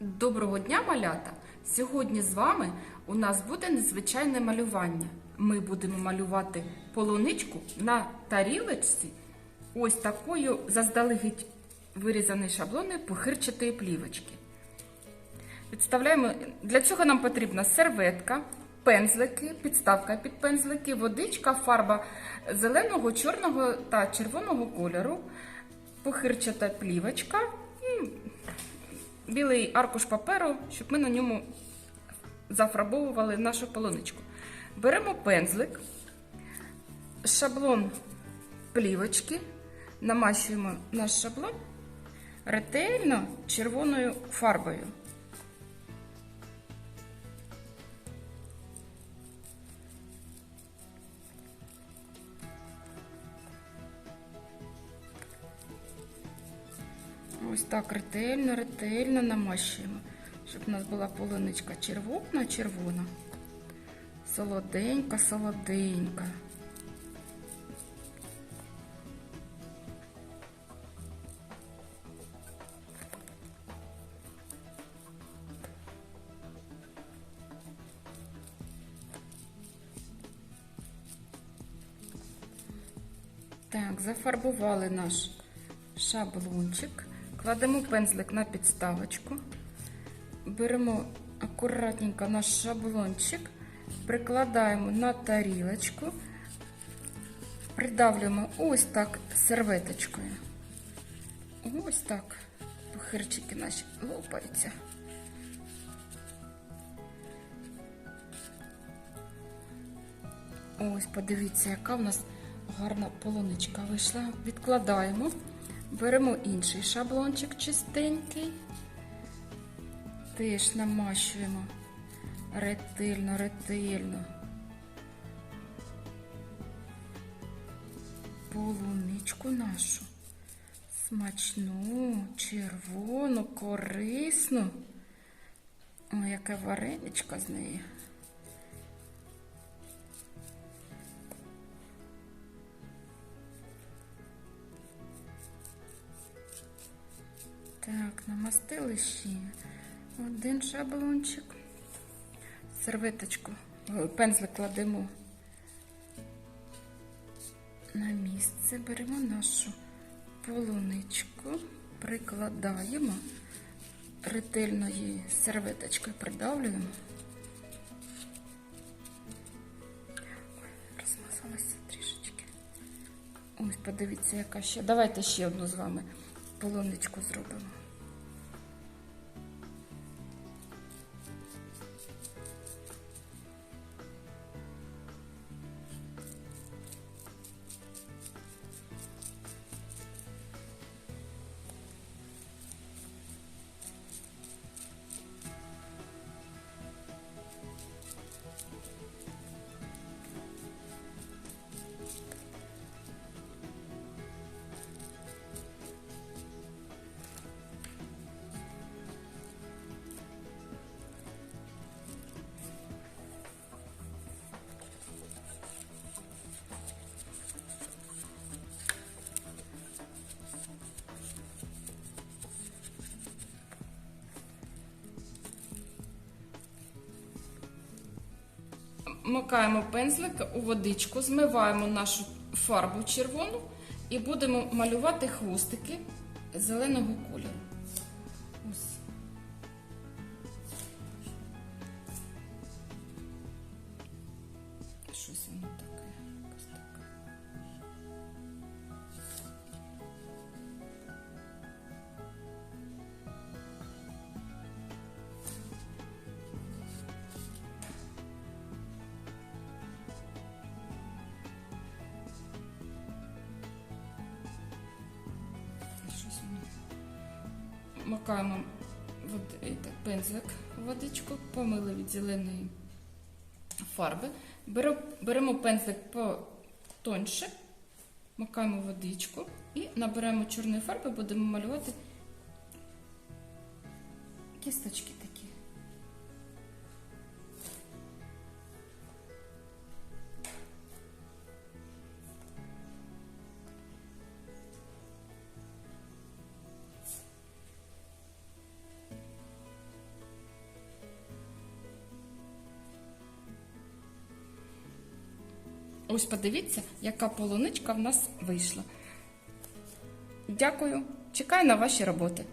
Доброго дня, малята! Сьогодні з вами у нас буде незвичайне малювання. Ми будемо малювати полуничку на тарілочці ось такою заздалегідь вирізаної шаблони похирчатої плівочки. Відставляємо. Для цього нам потрібна серветка, пензлики, підставка під пензлики, водичка, фарба зеленого, чорного та червоного кольору, похирчата плівочка білий аркуш паперу, щоб ми на ньому зафарбовували нашу полуничку. Беремо пензлик, шаблон плівочки, намащуємо наш шаблон ретельно червоною фарбою. Ось так ретельно, ретельно намащуємо, щоб у нас була полуничка червона, червона, солоденька, солоденька. Так, зафарбували наш шаблончик, кладемо пензлик на підставочку, беремо акуратненько наш шаблончик, прикладаємо на тарілочку, придавлюємо ось так серветочкою. Ось так пухирчики наші лопаються. Ось, подивіться, яка в нас гарна полуничка вийшла. Відкладаємо, беремо інший шаблончик чистенький, теж намащуємо ретельно, ретельно. Полуничку нашу. Смачну, червону, корисну. Ой, яке вареничко з неї. Так, намастили ще один шаблончик. Серветочку, ой, пензлик кладемо на місце, беремо нашу полуничку, прикладаємо, ретельно її серветочкою придавлюємо. Розмазалася трішечки. Ось, подивіться, яка ще. Давайте ще одну з вами полуничку зробимо. Макаємо пензлик у водичку, змиваємо нашу фарбу червону і будемо малювати хвостики зеленого кольору. Ось. Щось воно таке. Макаємо вод- е, пензлик водичку, помили від зеленої фарби. Беремо, пензлик потоньше, макаємо водичку і набираємо чорної фарби, будемо малювати кісточки такі. Ось подивіться, яка полуничка в нас вийшла. Дякую. Чекаю на ваші роботи.